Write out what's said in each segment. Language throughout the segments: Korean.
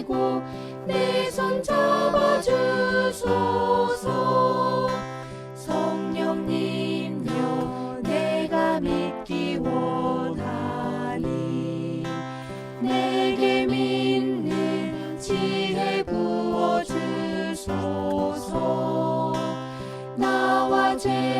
주시고 내 손 잡아 주소서. 성령님요 내가 믿기 원하니 내게 믿는 지혜 부어 주소서. 나와 죄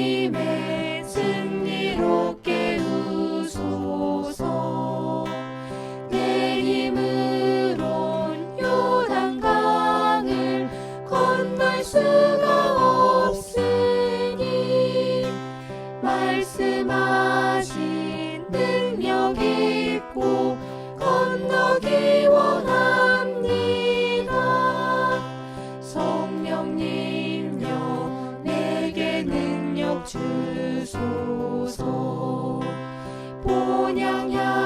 수가 없으니 말씀하신 능력 있고 건너기 원합니다. 주소서. 본향 향